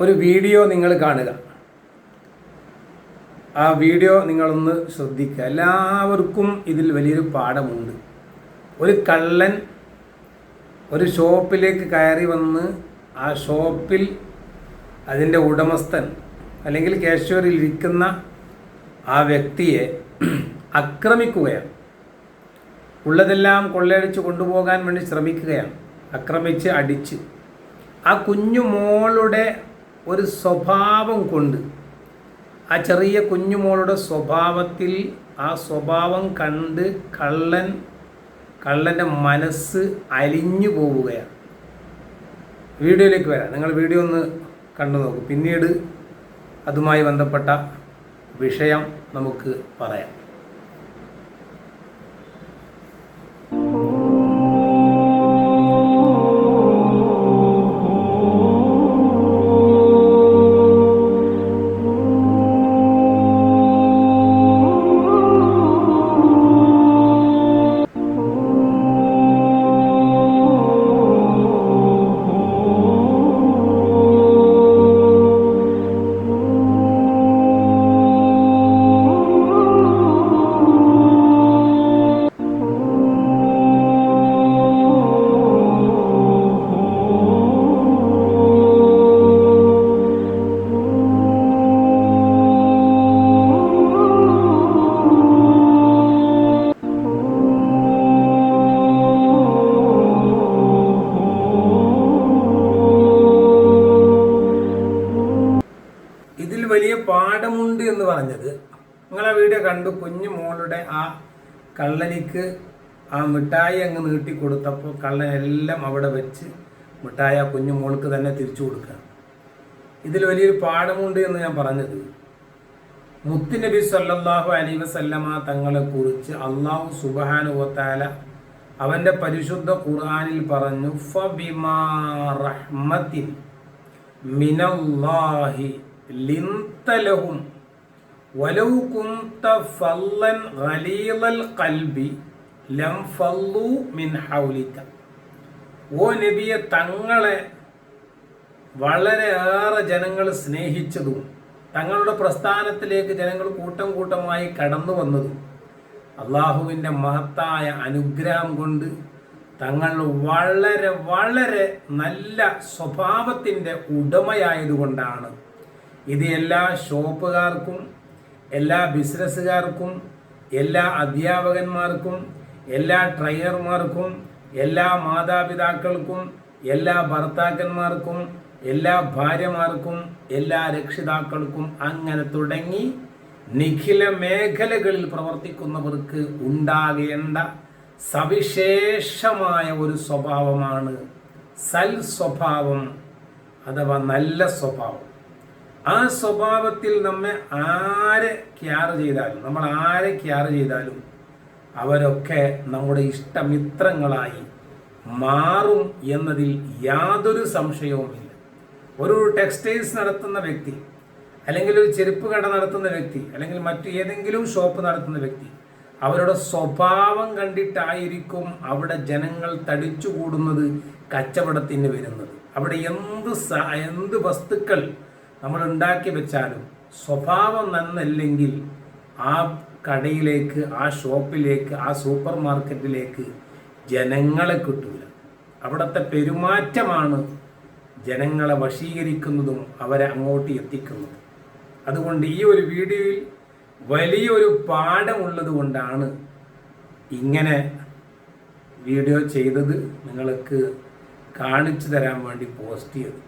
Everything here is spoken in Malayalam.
ഒരു വീഡിയോ നിങ്ങൾ കാണുക. ആ വീഡിയോ നിങ്ങളൊന്ന് ശ്രദ്ധിക്കുക. എല്ലാവർക്കും ഇതിൽ വലിയൊരു പാഠമുണ്ട്. ഒരു കള്ളൻ ഒരു ഷോപ്പിലേക്ക് കയറി വന്ന് ആ ഷോപ്പിൽ അതിന്റെ ഉടമസ്ഥൻ അല്ലെങ്കിൽ കാഷ്യറിൽ ഇരിക്കുന്ന ആ വ്യക്തിയെ ആക്രമിക്കുകയാണ്. ഉള്ളതെല്ലാം കൊള്ളയടിച്ച് കൊണ്ടുപോകാൻ വേണ്ടി ശ്രമിക്കുകയാണ്. ആക്രമിച്ച് അടിച്ച്. ആ കുഞ്ഞു മോളുടെ ഒരു സ്വഭാവം കൊണ്ട്. ആ ചെറിയ കുഞ്ഞുമോളുടെ സ്വഭാവത്തിൽ ആ സ്വഭാവം കണ്ട് കള്ളൻ കള്ളന്റെ മനസ്സ് അലിഞ്ഞു പോവുകയാണ്. വീഡിയോയിലേക്ക് വരാം. നിങ്ങൾ വീഡിയോ ഒന്ന് കണ്ടു നോക്കും. പിന്നീട് അതുമായി ബന്ധപ്പെട്ട വിഷയം നമുക്ക് പറയാം. വലിയ പാഠമുണ്ട് എന്ന് പറഞ്ഞത്. നിങ്ങൾ ആ വീഡിയോ കണ്ടു. കുഞ്ഞു മോളുടെ ആ കള്ളനിക്ക് ആ മിഠായി അങ്ങ് നീട്ടി കൊടുത്തപ്പോൾ കള്ളൻ എല്ലാം അവിടെ വെച്ച് മിഠായി ആ കുഞ്ഞു മോൾക്ക് തന്നെ തിരിച്ചു കൊടുക്കുക. ഇതിൽ വലിയൊരു പാഠമുണ്ട് എന്ന് ഞാൻ പറഞ്ഞത്. മുത്തുനബി സല്ലാഹു അലൈഹി വസല്ലമ തങ്ങളെ കുറിച്ച് അള്ളാഹു സുബാനുവത്താല അവന്റെ പരിശുദ്ധ ഖുർആാനിൽ പറഞ്ഞു ഫബിമാ റഹ്മത്തിൻ മിനല്ലാഹി ലിന്തലഹും ഫല്ലൻ ഗലീലൽ ഖൽബി ലം ഫല്ലു മിൻ ഹൗലിക. ഓ നബിയെ തങ്ങളെ വളരെയേറെ ജനങ്ങൾ സ്നേഹിച്ചതും തങ്ങളുടെ പ്രസ്ഥാനത്തിലേക്ക് ജനങ്ങൾ കൂട്ടം കൂട്ടമായി കടന്നു വന്നതും അള്ളാഹുവിന്റെ മഹത്തായ അനുഗ്രഹം കൊണ്ട് തങ്ങൾ വളരെ വളരെ നല്ല സ്വഭാവത്തിന്റെ ഉടമയായതുകൊണ്ടാണ്. ഇത് എല്ലാ ഷോപ്പുകാർക്കും എല്ലാ ബിസിനസ്സുകാർക്കും എല്ലാ അധ്യാപകന്മാർക്കും എല്ലാ ട്രെയിനർമാർക്കും എല്ലാ മാതാപിതാക്കൾക്കും എല്ലാ ഭർത്താക്കന്മാർക്കും എല്ലാ ഭാര്യമാർക്കും എല്ലാ രക്ഷിതാക്കൾക്കും അങ്ങനെ തുടങ്ങി നിഖില മേഖലകളിൽ പ്രവർത്തിക്കുന്നവർക്ക് ഉണ്ടാകേണ്ട സവിശേഷമായ ഒരു സ്വഭാവമാണ് സൽ സ്വഭാവം അഥവാ നല്ല സ്വഭാവം. ആ സ്വഭാവത്തിൽ നമ്മെ ആരെ ക്യാർ ചെയ്താലും നമ്മൾ ആരെ ക്യാർ ചെയ്താലും അവരൊക്കെ നമ്മുടെ ഇഷ്ടമിത്രങ്ങളായി മാറും എന്നതിൽ യാതൊരു സംശയവുമില്ല ഒരു ടെക്സ്റ്റൈൽസ് നടത്തുന്ന വ്യക്തി അല്ലെങ്കിൽ ഒരു ചെരുപ്പ് കട നടത്തുന്ന വ്യക്തി അല്ലെങ്കിൽ മറ്റു ഏതെങ്കിലും ഷോപ്പ് നടത്തുന്ന വ്യക്തി അവരുടെ സ്വഭാവം കണ്ടിട്ടായിരിക്കും അവിടെ ജനങ്ങൾ തടിച്ചുകൂടുന്നത് കച്ചവടത്തിന് വരുന്നത്. അവിടെ എന്ത് എന്ത് വസ്തുക്കൾ നമ്മൾ ഉണ്ടാക്കി വെച്ചാലും സ്വഭാവം നന്നല്ലെങ്കിൽ ആ കടയിലേക്ക് ആ ഷോപ്പിലേക്ക് ആ സൂപ്പർ മാർക്കറ്റിലേക്ക് ജനങ്ങളെ കിട്ടൂല. അവിടുത്തെ പെരുമാറ്റമാണ് ജനങ്ങളെ വശീകരിക്കുന്നതും അവരെ അങ്ങോട്ട് എത്തിക്കുന്നതും. അതുകൊണ്ട് ഈ ഒരു വീഡിയോയിൽ വലിയൊരു പാഠമുള്ളത് കൊണ്ടാണ് ഇങ്ങനെ വീഡിയോ ചെയ്തത്. നിങ്ങൾക്ക് കാണിച്ചു തരാൻ വേണ്ടി പോസ്റ്റ് ചെയ്തത്.